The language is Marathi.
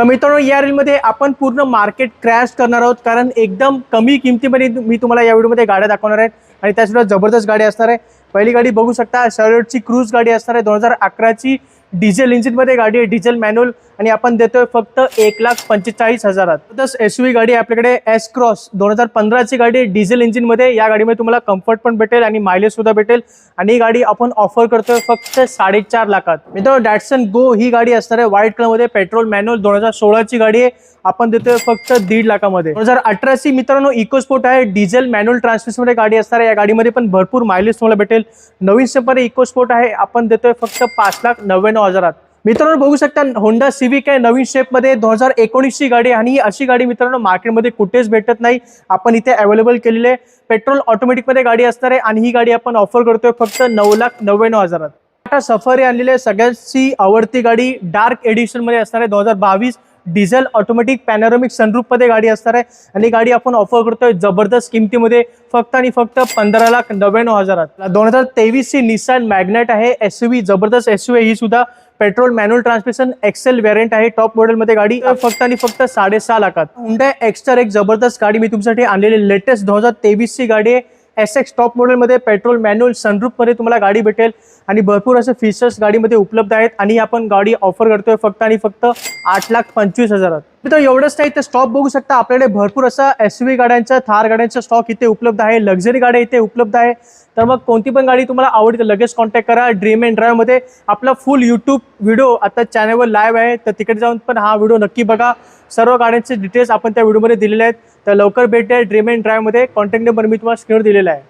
तर मित्रांनो या रीलमध्ये आपण पूर्ण मार्केट क्रॅश करणार आहोत. कारण एकदम कमी किमतीमध्ये मी तुम्हाला या व्हिडिओमध्ये गाड्या दाखवणार आहेत आणि त्याशिवाय जबरदस्त गाडी असणार आहे. पहिली गाडी बघू शकता शर्टची क्रूज गाडी असणार आहे. दोन हजार अकराची डिझेल इंजिनमध्ये गाडी आहे डिझेल मॅन्युअल आणि आपण देतोय फक्त एक लाख पंचेचाळीस हजारात. तसंच एस यू गाडी आहे आपल्याकडे एस क्रॉस दोन हजार पंधराची गाडी आहे. डिझेल इंजिनमध्ये या गाडीमध्ये तुम्हाला कम्फर्ट पण भेटेल आणि मायलेजसुद्धा भेटेल. आणि ही गाडी आपण ऑफर करतोय फक्त साडेचार लाखात. मित्रांनो डॅटसन गो ही गाडी असणार आहे. व्हाईट कलरमध्ये पेट्रोल मॅन्युअल दोन हजार सोळाची गाडी आहे. आपण देतोय फक्त दीड लाखामध्ये. दोन हजार अठराची मित्रांनो इकोस्पोर्ट आहे. डिझेल मॅन्युअल ट्रान्समिशनमध्ये गाडी असणार आहे. या गाडीमध्ये पण भरपूर मायलेज तुम्हाला भेटेल. नवीन स्टेपमध्ये इकोस्पोर्ट आहे. आपण देतोय फक्त पाच लाख नव्याण्णव हजारात. मित्रांनो बघू शकता होंडा सिविक आहे. नवीन शेपमध्ये दोन हजार एकोणीसची गाडी आणि ही अशी गाडी मित्रांनो मार्केटमध्ये कुठेच भेटत नाही. आपण इथे अवेलेबल केलेली आहे. पेट्रोल ऑटोमॅटिकमध्ये गाडी असणार आहे आणि ही गाडी आपण ऑफर करतोय फक्त नऊ लाख नव्याण्णव हजारात. टाटा सफारी आणलेली आहे. सगळ्यांची आवडती गाडी डार्क एडिशनमध्ये असणार आहे. दोन हजार बावीस डिझेल ऑटोमॅटिक पॅनोरमिक सनरूपमध्ये गाडी असणार आहे. आणि गाडी आपण ऑफर करतोय जबरदस्त किमतीमध्ये फक्त आणि फक्त पंधरा लाख नव्याण्णव हजारात. दोन हजार तेवीसची निसान मॅग्नेट आहे एस जबरदस्त एस यू ही सुद्धा petrol manual transmission excel variant आहे टॉप मॉडेलमध्ये गाडी फक्त आणि फक्त साडेसहा लाखात. हुंडा एक्स्टर एक जबरदस्त गाडी मी तुमच्यासाठी आणलेली लेटेस्ट दोन हजार तेवीसची गाडी आहे. एस एक्स टॉप मॉडेलमध्ये पेट्रोल मॅन्युअल सनरूपमध्ये तुम्हाला गाडी भेटेल. आणि भरपूर असे फीचर्स गाडीमध्ये उपलब्ध आहेत. आणि आपण गाडी ऑफर करतोय फक्त आणि फक्त आठ लाख पंचवीस हजारात. मित्र एवढंच नाही तर स्टॉक बघू शकता. आपल्याकडे भरपूर असा एस व्ही गाड्यांचा थार गाड्यांचा स्टॉक इथे उपलब्ध आहे. लक्झरी गाड्या इथे उपलब्ध आहे. तर मग कोणती पण गाडी तुम्हाला आवडते लगेच कॉन्टॅक्ट करा. ड्रीम अँड ड्राईव्हमध्ये आपला फुल यूट्यूब व्हिडिओ आता चॅनलवर लाईव्ह आहे. तर तिकडे जाऊन पण हा व्हिडिओ नक्की बघा. सर्व गाड्यांचे डिटेल्स आपण त्या व्हिडिओमध्ये दिलेले आहेत. तर लवकर भेट द्या. ड्रीम अँड ड्राईव्हमध्ये कॉन्टॅक्ट नंबर मी तुम्हाला स्क्रीनवर दिलेला आहे.